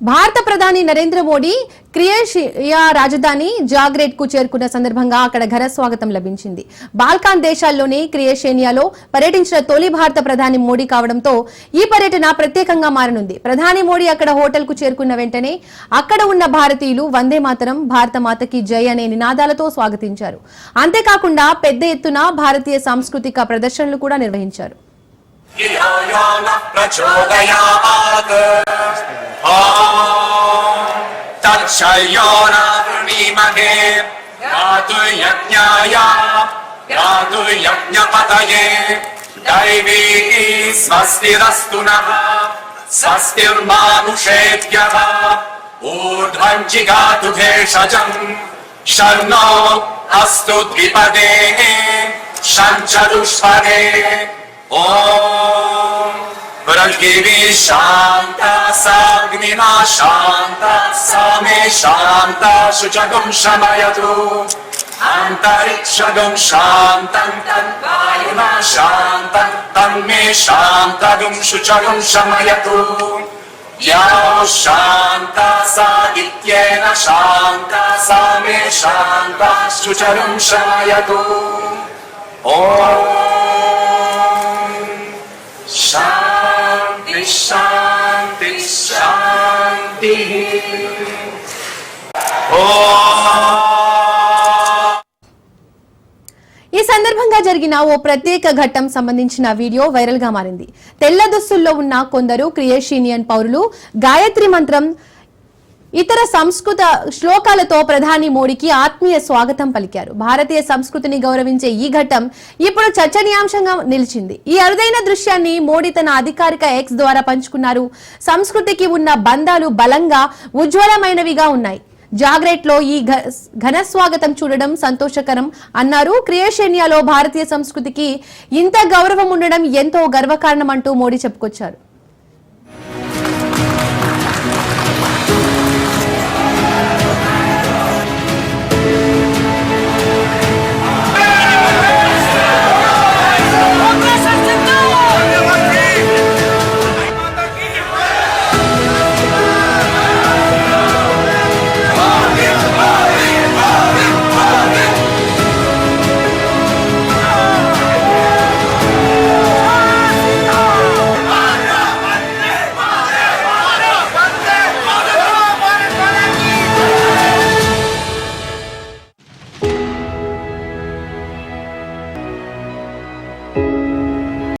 భారత ప్రధాని నరేంద్ర మోడీ క్రియేషియా రాజధాని జాగ్రేట్కు చేరుకున్న సందర్భంగా అక్కడ ఘన స్వాగతం లభించింది. బాల్కాన్ దేశాల్లోని క్రియేషేనియాలో పర్యటించిన తొలి భారత ప్రధాని మోడీ కావడంతో ఈ పర్యటన ప్రత్యేకంగా మారనుంది. ప్రధాని మోడీ అక్కడ హోటల్కు చేరుకున్న వెంటనే అక్కడ ఉన్న భారతీయులు వందే మాతరం భారత మాతకి జై అనే నినాదాలతో స్వాగతించారు. అంతేకాకుండా పెద్ద ఎత్తున భారతీయ సాంస్కృతిక ప్రదర్శనలు కూడా నిర్వహించారు. शयो नावृणीमहे धातु यज्ञाय यज्ञपतये। दैवी स्वस्तिरस्तु नः ऊर्ध्वम् भेषजम् शर्णो अस्तु द्विपदे शञ्चरुष्पदे ओ Враждиві шанта, сагніна шанта, саме шанта, шучагом шамаяту. అంతరిక్షగం శాంతం తన్వాయున శాంతం తన్మే శాంతగం శుచగం శమయతు యా శాంత సాగిత్యేన శాంత సా మే శాంత శుచగం శమయతు ఓం ॐ शान्ति शान्ति शान्तिः ॐ ఈ సందర్భంగా జరిగిన ఓ ప్రత్యేక ఘట్టం సంబంధించిన వీడియో వైరల్ గా మారింది తెల్ల దుస్తుల్లో ఉన్న కొందరు క్రియేషినియన్ పౌరులు గాయత్రి మంత్రం ఇతర సంస్కృత శ్లోకాలతో ప్రధాని మోడీకి ఆత్మీయ స్వాగతం పలికారు. భారతీయ సంస్కృతిని గౌరవించే ఈ ఘట్టం ఇప్పుడు చర్చనీయాంశంగా నిలిచింది. ఈ అరుదైన దృశ్యాన్ని మోడీ తన అధికారిక ఎక్స్ ద్వారా పంచుకున్నారు. సంస్కృతికి ఉన్న బంధాలు బలంగా ఉజ్వలమైనవిగా ఉన్నాయి. జాగ్రెట్లో ఈ ఘ- ఘన స్వాగతం చూడడం సంతోషకరం అన్నారు. క్రియేషేనియాలో భారతీయ సంస్కృతికి ఇంత గౌరవం ఉండడం ఎంతో గర్వకారణం అంటూ మోడీ చెప్పుకొచ్చారు.